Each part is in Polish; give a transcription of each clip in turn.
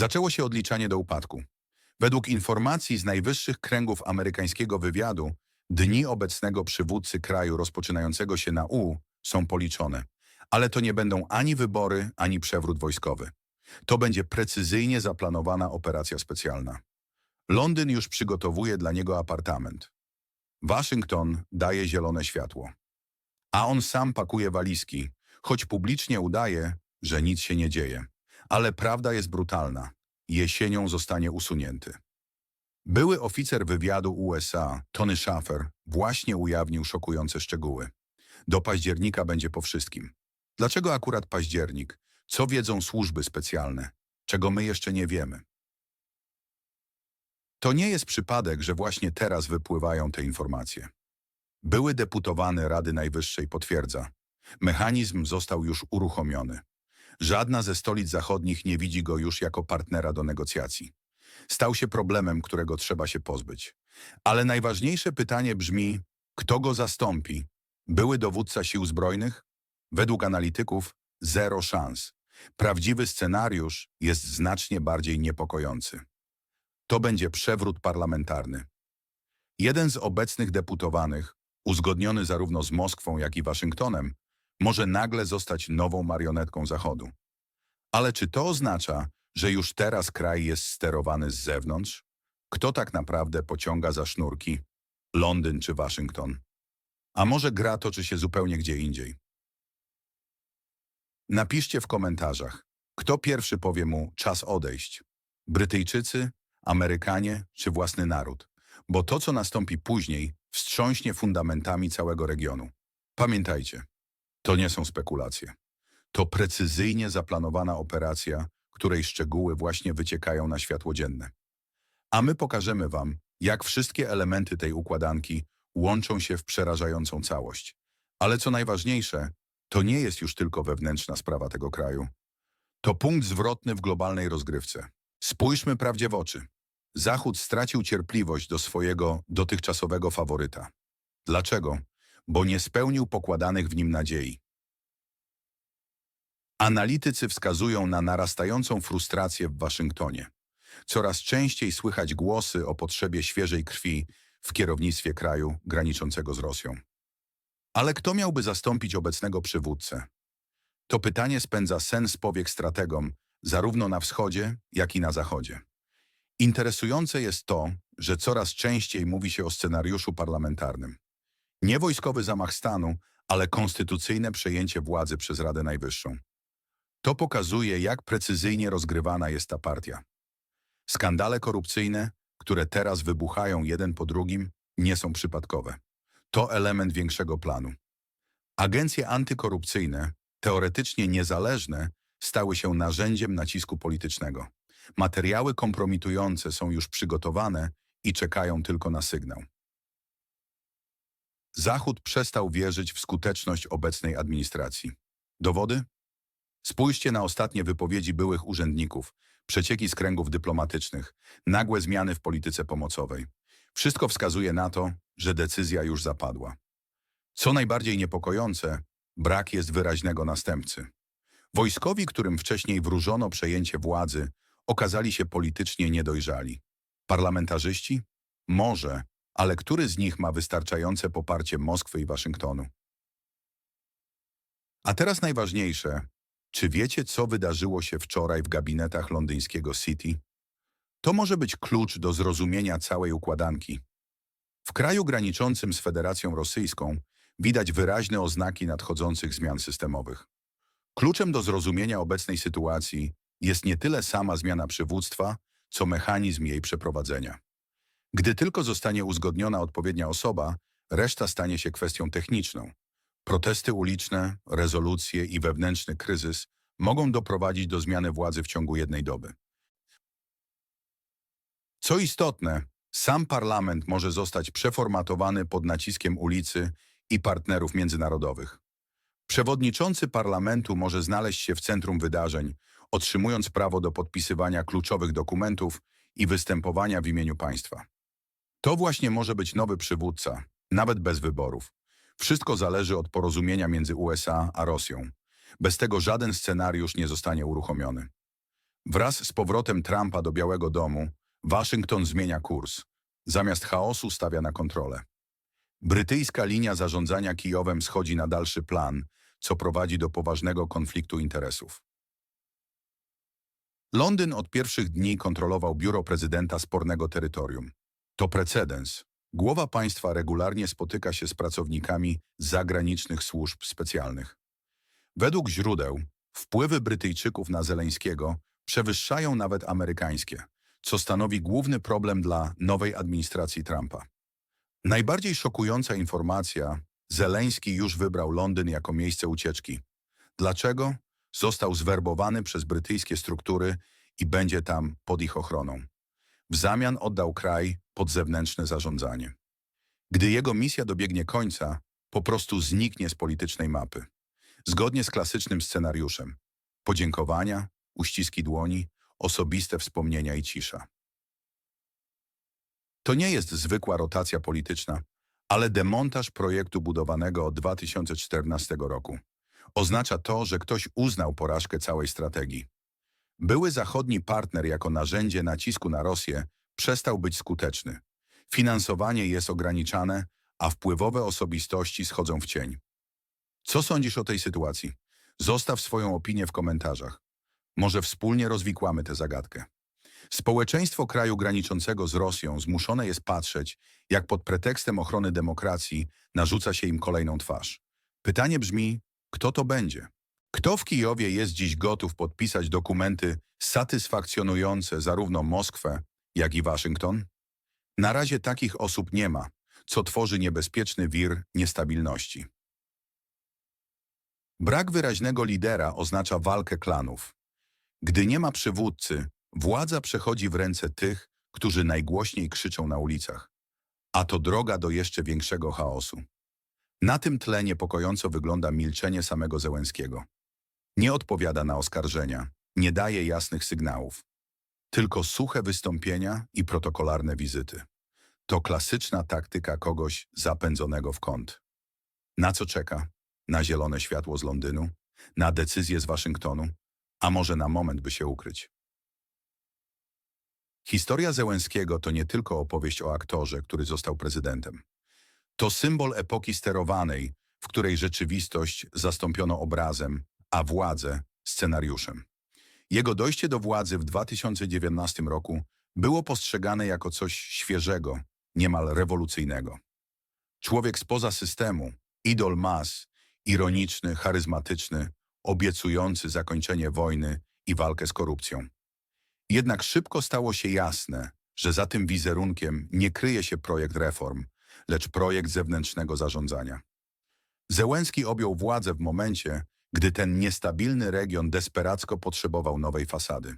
Zaczęło się odliczanie do upadku. Według informacji z najwyższych kręgów amerykańskiego wywiadu, dni obecnego przywódcy kraju rozpoczynającego się na U są policzone. Ale to nie będą ani wybory, ani przewrót wojskowy. To będzie precyzyjnie zaplanowana operacja specjalna. Londyn już przygotowuje dla niego apartament. Waszyngton daje zielone światło. A on sam pakuje walizki, choć publicznie udaje, że nic się nie dzieje. Ale prawda jest brutalna. Jesienią zostanie usunięty. Były oficer wywiadu USA, Tony Schaffer, właśnie ujawnił szokujące szczegóły. Do października będzie po wszystkim. Dlaczego akurat październik? Co wiedzą służby specjalne? Czego my jeszcze nie wiemy? To nie jest przypadek, że właśnie teraz wypływają te informacje. Były deputowany Rady Najwyższej potwierdza. Mechanizm został już uruchomiony. Żadna ze stolic zachodnich nie widzi go już jako partnera do negocjacji. Stał się problemem, którego trzeba się pozbyć. Ale najważniejsze pytanie brzmi, kto go zastąpi? Były dowódca sił zbrojnych? Według analityków zero szans. Prawdziwy scenariusz jest znacznie bardziej niepokojący. To będzie przewrót parlamentarny. Jeden z obecnych deputowanych, uzgodniony zarówno z Moskwą, jak i Waszyngtonem, może nagle zostać nową marionetką Zachodu. Ale czy to oznacza, że już teraz kraj jest sterowany z zewnątrz? Kto tak naprawdę pociąga za sznurki? Londyn czy Waszyngton? A może gra toczy się zupełnie gdzie indziej? Napiszcie w komentarzach, kto pierwszy powie mu czas odejść. Brytyjczycy, Amerykanie czy własny naród? Bo to, co nastąpi później, wstrząśnie fundamentami całego regionu. Pamiętajcie, to nie są spekulacje. To precyzyjnie zaplanowana operacja, której szczegóły właśnie wyciekają na światło dzienne. A my pokażemy Wam, jak wszystkie elementy tej układanki łączą się w przerażającą całość. Ale co najważniejsze, to nie jest już tylko wewnętrzna sprawa tego kraju. To punkt zwrotny w globalnej rozgrywce. Spójrzmy prawdzie w oczy. Zachód stracił cierpliwość do swojego dotychczasowego faworyta. Dlaczego? Bo nie spełnił pokładanych w nim nadziei. Analitycy wskazują na narastającą frustrację w Waszyngtonie. Coraz częściej słychać głosy o potrzebie świeżej krwi w kierownictwie kraju graniczącego z Rosją. Ale kto miałby zastąpić obecnego przywódcę? To pytanie spędza sens powiek strategom zarówno na wschodzie, jak i na zachodzie. Interesujące jest to, że coraz częściej mówi się o scenariuszu parlamentarnym. Nie wojskowy zamach stanu, ale konstytucyjne przejęcie władzy przez Radę Najwyższą. To pokazuje, jak precyzyjnie rozgrywana jest ta partia. Skandale korupcyjne, które teraz wybuchają jeden po drugim, nie są przypadkowe. To element większego planu. Agencje antykorupcyjne, teoretycznie niezależne, stały się narzędziem nacisku politycznego. Materiały kompromitujące są już przygotowane i czekają tylko na sygnał. Zachód przestał wierzyć w skuteczność obecnej administracji. Dowody? Spójrzcie na ostatnie wypowiedzi byłych urzędników, przecieki z kręgów dyplomatycznych, nagłe zmiany w polityce pomocowej. Wszystko wskazuje na to, że decyzja już zapadła. Co najbardziej niepokojące, brak jest wyraźnego następcy. Wojskowi, którym wcześniej wróżono przejęcie władzy, okazali się politycznie niedojrzali. Parlamentarzyści? Może, ale który z nich ma wystarczające poparcie Moskwy i Waszyngtonu? A teraz najważniejsze, czy wiecie, co wydarzyło się wczoraj w gabinetach londyńskiego City? To może być klucz do zrozumienia całej układanki. W kraju graniczącym z Federacją Rosyjską widać wyraźne oznaki nadchodzących zmian systemowych. Kluczem do zrozumienia obecnej sytuacji jest nie tyle sama zmiana przywództwa, co mechanizm jej przeprowadzenia. Gdy tylko zostanie uzgodniona odpowiednia osoba, reszta stanie się kwestią techniczną. Protesty uliczne, rezolucje i wewnętrzny kryzys mogą doprowadzić do zmiany władzy w ciągu jednej doby. Co istotne, sam parlament może zostać przeformatowany pod naciskiem ulicy i partnerów międzynarodowych. Przewodniczący parlamentu może znaleźć się w centrum wydarzeń, otrzymując prawo do podpisywania kluczowych dokumentów i występowania w imieniu państwa. To właśnie może być nowy przywódca, nawet bez wyborów. Wszystko zależy od porozumienia między USA a Rosją. Bez tego żaden scenariusz nie zostanie uruchomiony. Wraz z powrotem Trumpa do Białego Domu, Waszyngton zmienia kurs. Zamiast chaosu stawia na kontrolę. Brytyjska linia zarządzania Kijowem schodzi na dalszy plan, co prowadzi do poważnego konfliktu interesów. Londyn od pierwszych dni kontrolował biuro prezydenta spornego terytorium. To precedens. Głowa państwa regularnie spotyka się z pracownikami zagranicznych służb specjalnych. Według źródeł, wpływy Brytyjczyków na Zeleńskiego przewyższają nawet amerykańskie, co stanowi główny problem dla nowej administracji Trumpa. Najbardziej szokująca informacja, Zeleński już wybrał Londyn jako miejsce ucieczki. Dlaczego? Został zwerbowany przez brytyjskie struktury i będzie tam pod ich ochroną. W zamian oddał kraj pod zewnętrzne zarządzanie. Gdy jego misja dobiegnie końca, po prostu zniknie z politycznej mapy. Zgodnie z klasycznym scenariuszem. Podziękowania, uściski dłoni, osobiste wspomnienia i cisza. To nie jest zwykła rotacja polityczna, ale demontaż projektu budowanego od 2014 roku. Oznacza to, że ktoś uznał porażkę całej strategii. Były zachodni partner jako narzędzie nacisku na Rosję przestał być skuteczny. Finansowanie jest ograniczane, a wpływowe osobistości schodzą w cień. Co sądzisz o tej sytuacji? Zostaw swoją opinię w komentarzach. Może wspólnie rozwikłamy tę zagadkę. Społeczeństwo kraju graniczącego z Rosją zmuszone jest patrzeć, jak pod pretekstem ochrony demokracji narzuca się im kolejną twarz. Pytanie brzmi, kto to będzie? Kto w Kijowie jest dziś gotów podpisać dokumenty satysfakcjonujące zarówno Moskwę, jak i Waszyngton? Na razie takich osób nie ma, co tworzy niebezpieczny wir niestabilności. Brak wyraźnego lidera oznacza walkę klanów. Gdy nie ma przywódcy, władza przechodzi w ręce tych, którzy najgłośniej krzyczą na ulicach. A to droga do jeszcze większego chaosu. Na tym tle niepokojąco wygląda milczenie samego Zełenskiego. Nie odpowiada na oskarżenia, nie daje jasnych sygnałów. Tylko suche wystąpienia i protokolarne wizyty. To klasyczna taktyka kogoś zapędzonego w kąt. Na co czeka? Na zielone światło z Londynu? Na decyzję z Waszyngtonu? A może na moment, by się ukryć? Historia Zełenskiego to nie tylko opowieść o aktorze, który został prezydentem. To symbol epoki sterowanej, w której rzeczywistość zastąpiono obrazem, a władzę scenariuszem. Jego dojście do władzy w 2019 roku było postrzegane jako coś świeżego, niemal rewolucyjnego. Człowiek spoza systemu, idol mas, ironiczny, charyzmatyczny, obiecujący zakończenie wojny i walkę z korupcją. Jednak szybko stało się jasne, że za tym wizerunkiem nie kryje się projekt reform, lecz projekt zewnętrznego zarządzania. Zełenski objął władzę w momencie, gdy ten niestabilny region desperacko potrzebował nowej fasady.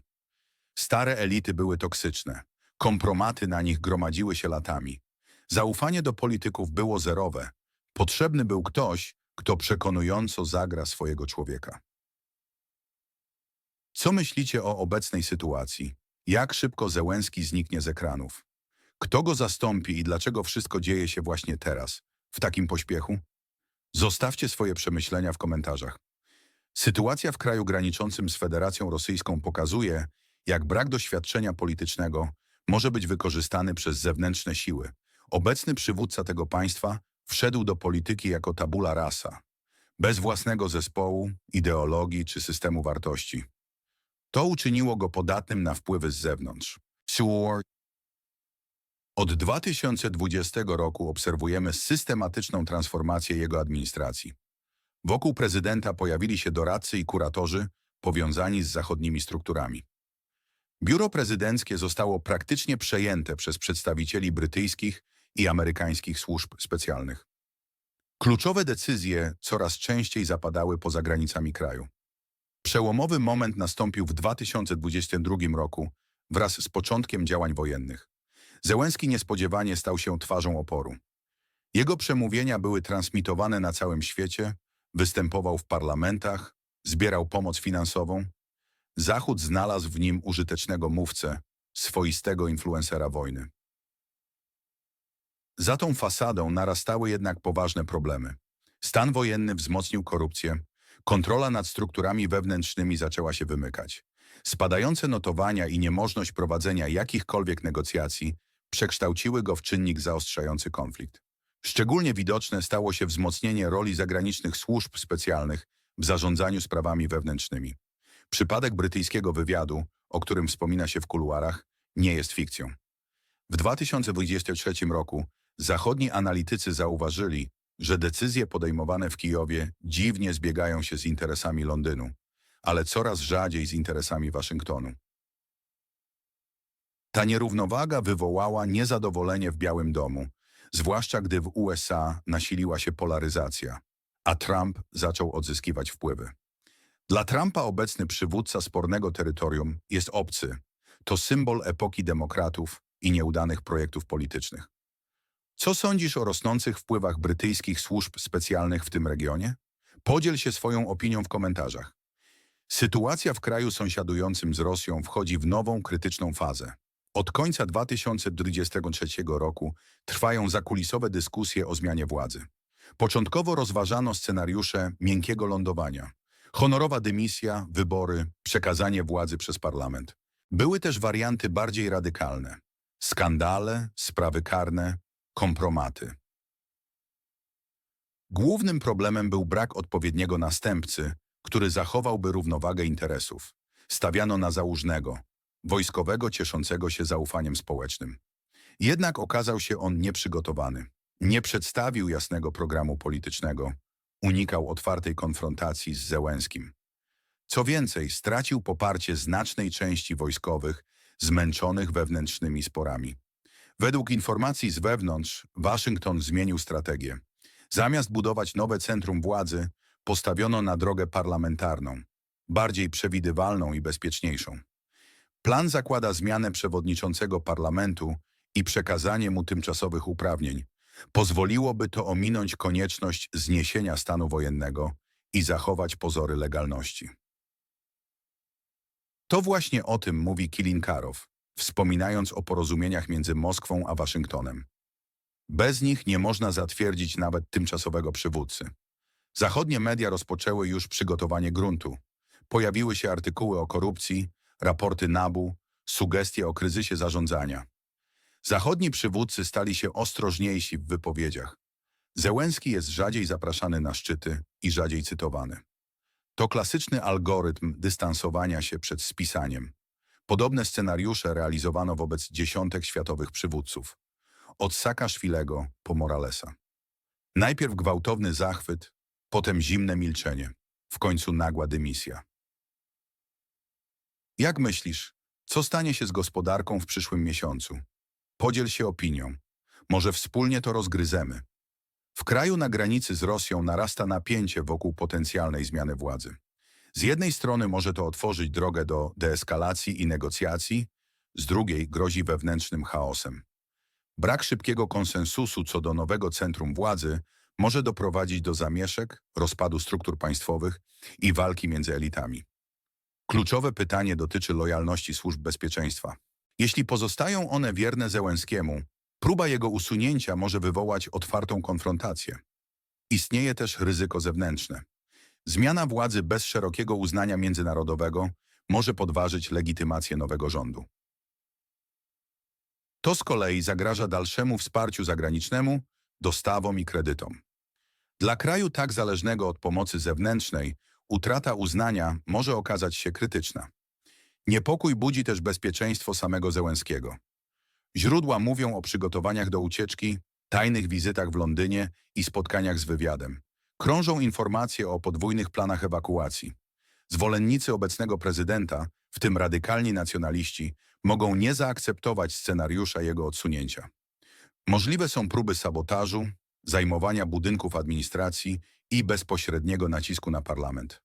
Stare elity były toksyczne, kompromaty na nich gromadziły się latami. Zaufanie do polityków było zerowe. Potrzebny był ktoś, kto przekonująco zagra swojego człowieka. Co myślicie o obecnej sytuacji? Jak szybko Zełenski zniknie z ekranów? Kto go zastąpi i dlaczego wszystko dzieje się właśnie teraz, w takim pośpiechu? Zostawcie swoje przemyślenia w komentarzach. Sytuacja w kraju graniczącym z Federacją Rosyjską pokazuje, jak brak doświadczenia politycznego może być wykorzystany przez zewnętrzne siły. Obecny przywódca tego państwa wszedł do polityki jako tabula rasa, bez własnego zespołu, ideologii czy systemu wartości. To uczyniło go podatnym na wpływy z zewnątrz. Od 2020 roku obserwujemy systematyczną transformację jego administracji. Wokół prezydenta pojawili się doradcy i kuratorzy powiązani z zachodnimi strukturami. Biuro prezydenckie zostało praktycznie przejęte przez przedstawicieli brytyjskich i amerykańskich służb specjalnych. Kluczowe decyzje coraz częściej zapadały poza granicami kraju. Przełomowy moment nastąpił w 2022 roku wraz z początkiem działań wojennych. Zełenski niespodziewanie stał się twarzą oporu. Jego przemówienia były transmitowane na całym świecie, występował w parlamentach, zbierał pomoc finansową. Zachód znalazł w nim użytecznego mówcę, swoistego influencera wojny. Za tą fasadą narastały jednak poważne problemy. Stan wojenny wzmocnił korupcję, kontrola nad strukturami wewnętrznymi zaczęła się wymykać. Spadające notowania i niemożność prowadzenia jakichkolwiek negocjacji przekształciły go w czynnik zaostrzający konflikt. Szczególnie widoczne stało się wzmocnienie roli zagranicznych służb specjalnych w zarządzaniu sprawami wewnętrznymi. Przypadek brytyjskiego wywiadu, o którym wspomina się w kuluarach, nie jest fikcją. W 2023 roku zachodni analitycy zauważyli, że decyzje podejmowane w Kijowie dziwnie zbiegają się z interesami Londynu, ale coraz rzadziej z interesami Waszyngtonu. Ta nierównowaga wywołała niezadowolenie w Białym Domu, zwłaszcza gdy w USA nasiliła się polaryzacja, a Trump zaczął odzyskiwać wpływy. Dla Trumpa obecny przywódca spornego terytorium jest obcy. To symbol epoki demokratów i nieudanych projektów politycznych. Co sądzisz o rosnących wpływach brytyjskich służb specjalnych w tym regionie? Podziel się swoją opinią w komentarzach. Sytuacja w kraju sąsiadującym z Rosją wchodzi w nową krytyczną fazę. Od końca 2023 roku trwają zakulisowe dyskusje o zmianie władzy. Początkowo rozważano scenariusze miękkiego lądowania. Honorowa dymisja, wybory, przekazanie władzy przez parlament. Były też warianty bardziej radykalne. Skandale, sprawy karne, kompromaty. Głównym problemem był brak odpowiedniego następcy, który zachowałby równowagę interesów. Stawiano na załużnego, wojskowego cieszącego się zaufaniem społecznym. Jednak okazał się on nieprzygotowany. Nie przedstawił jasnego programu politycznego, unikał otwartej konfrontacji z Zełenskim. Co więcej, stracił poparcie znacznej części wojskowych, zmęczonych wewnętrznymi sporami. Według informacji z wewnątrz, Waszyngton zmienił strategię. Zamiast budować nowe centrum władzy, postawiono na drogę parlamentarną, bardziej przewidywalną i bezpieczniejszą. Plan zakłada zmianę przewodniczącego parlamentu i przekazanie mu tymczasowych uprawnień. Pozwoliłoby to ominąć konieczność zniesienia stanu wojennego i zachować pozory legalności. To właśnie o tym mówi Kilinkarow, wspominając o porozumieniach między Moskwą a Waszyngtonem. Bez nich nie można zatwierdzić nawet tymczasowego przywódcy. Zachodnie media rozpoczęły już przygotowanie gruntu. Pojawiły się artykuły o korupcji, raporty NABU, sugestie o kryzysie zarządzania. Zachodni przywódcy stali się ostrożniejsi w wypowiedziach. Zełenski jest rzadziej zapraszany na szczyty i rzadziej cytowany. To klasyczny algorytm dystansowania się przed spisaniem. Podobne scenariusze realizowano wobec dziesiątek światowych przywódców. Od Saakaszwilego po Moralesa. Najpierw gwałtowny zachwyt, potem zimne milczenie, w końcu nagła dymisja. Jak myślisz, co stanie się z gospodarką w przyszłym miesiącu? Podziel się opinią. Może wspólnie to rozgryzemy. W kraju na granicy z Rosją narasta napięcie wokół potencjalnej zmiany władzy. Z jednej strony może to otworzyć drogę do deeskalacji i negocjacji, z drugiej grozi wewnętrznym chaosem. Brak szybkiego konsensusu co do nowego centrum władzy może doprowadzić do zamieszek, rozpadu struktur państwowych i walki między elitami. Kluczowe pytanie dotyczy lojalności służb bezpieczeństwa. Jeśli pozostają one wierne Zełenskiemu, próba jego usunięcia może wywołać otwartą konfrontację. Istnieje też ryzyko zewnętrzne. Zmiana władzy bez szerokiego uznania międzynarodowego może podważyć legitymację nowego rządu. To z kolei zagraża dalszemu wsparciu zagranicznemu, dostawom i kredytom. Dla kraju tak zależnego od pomocy zewnętrznej utrata uznania może okazać się krytyczna. Niepokój budzi też bezpieczeństwo samego Zełenskiego. Źródła mówią o przygotowaniach do ucieczki, tajnych wizytach w Londynie i spotkaniach z wywiadem. Krążą informacje o podwójnych planach ewakuacji. Zwolennicy obecnego prezydenta, w tym radykalni nacjonaliści, mogą nie zaakceptować scenariusza jego odsunięcia. Możliwe są próby sabotażu, zajmowania budynków administracji i bezpośredniego nacisku na parlament.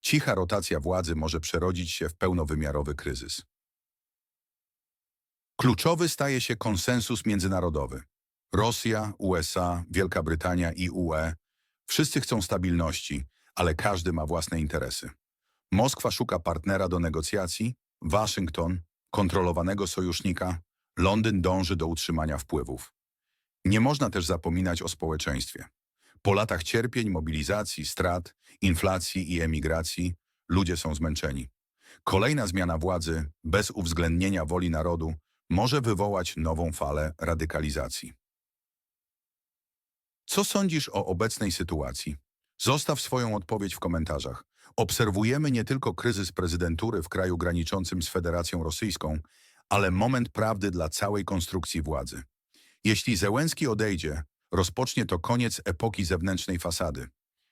Cicha rotacja władzy może przerodzić się w pełnowymiarowy kryzys. Kluczowy staje się konsensus międzynarodowy. Rosja, USA, Wielka Brytania i UE wszyscy chcą stabilności, ale każdy ma własne interesy. Moskwa szuka partnera do negocjacji, Waszyngton kontrolowanego sojusznika, Londyn dąży do utrzymania wpływów. Nie można też zapominać o społeczeństwie. Po latach cierpień, mobilizacji, strat, inflacji i emigracji ludzie są zmęczeni. Kolejna zmiana władzy, bez uwzględnienia woli narodu, może wywołać nową falę radykalizacji. Co sądzisz o obecnej sytuacji? Zostaw swoją odpowiedź w komentarzach. Obserwujemy nie tylko kryzys prezydentury w kraju graniczącym z Federacją Rosyjską, ale moment prawdy dla całej konstrukcji władzy. Jeśli Zełenski odejdzie, rozpocznie to koniec epoki zewnętrznej fasady.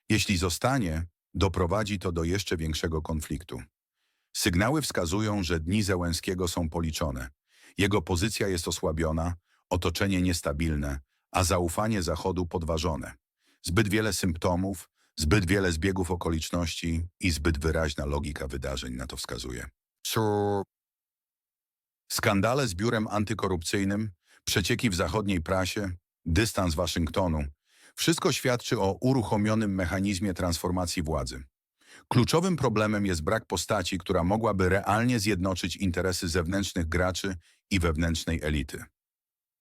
Jeśli zostanie, doprowadzi to do jeszcze większego konfliktu. Sygnały wskazują, że dni Zełenskiego są policzone. Jego pozycja jest osłabiona, otoczenie niestabilne, a zaufanie Zachodu podważone. Zbyt wiele symptomów, zbyt wiele zbiegów okoliczności i zbyt wyraźna logika wydarzeń na to wskazuje. Skandale z biurem antykorupcyjnym, przecieki w zachodniej prasie, dystans Waszyngtonu – wszystko świadczy o uruchomionym mechanizmie transformacji władzy. Kluczowym problemem jest brak postaci, która mogłaby realnie zjednoczyć interesy zewnętrznych graczy i wewnętrznej elity.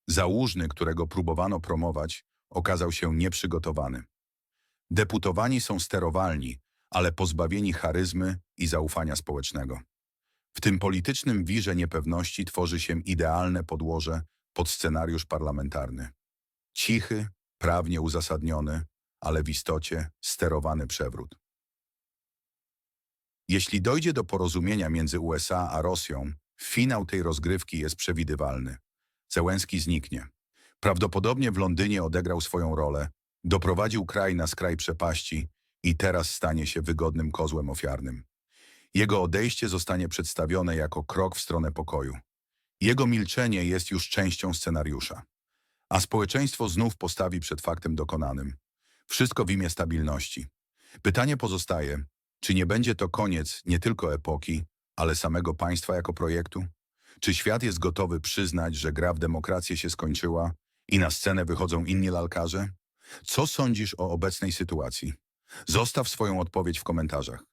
Załużny, którego próbowano promować, okazał się nieprzygotowany. Deputowani są sterowalni, ale pozbawieni charyzmy i zaufania społecznego. W tym politycznym wirze niepewności tworzy się idealne podłoże pod scenariusz parlamentarny. Cichy, prawnie uzasadniony, ale w istocie sterowany przewrót. Jeśli dojdzie do porozumienia między USA a Rosją, finał tej rozgrywki jest przewidywalny. Zełenski zniknie. Prawdopodobnie w Londynie odegrał swoją rolę, doprowadził kraj na skraj przepaści i teraz stanie się wygodnym kozłem ofiarnym. Jego odejście zostanie przedstawione jako krok w stronę pokoju. Jego milczenie jest już częścią scenariusza. A społeczeństwo znów postawi przed faktem dokonanym. Wszystko w imię stabilności. Pytanie pozostaje, czy nie będzie to koniec nie tylko epoki, ale samego państwa jako projektu? Czy świat jest gotowy przyznać, że gra w demokrację się skończyła i na scenę wychodzą inni lalkarze? Co sądzisz o obecnej sytuacji? Zostaw swoją odpowiedź w komentarzach.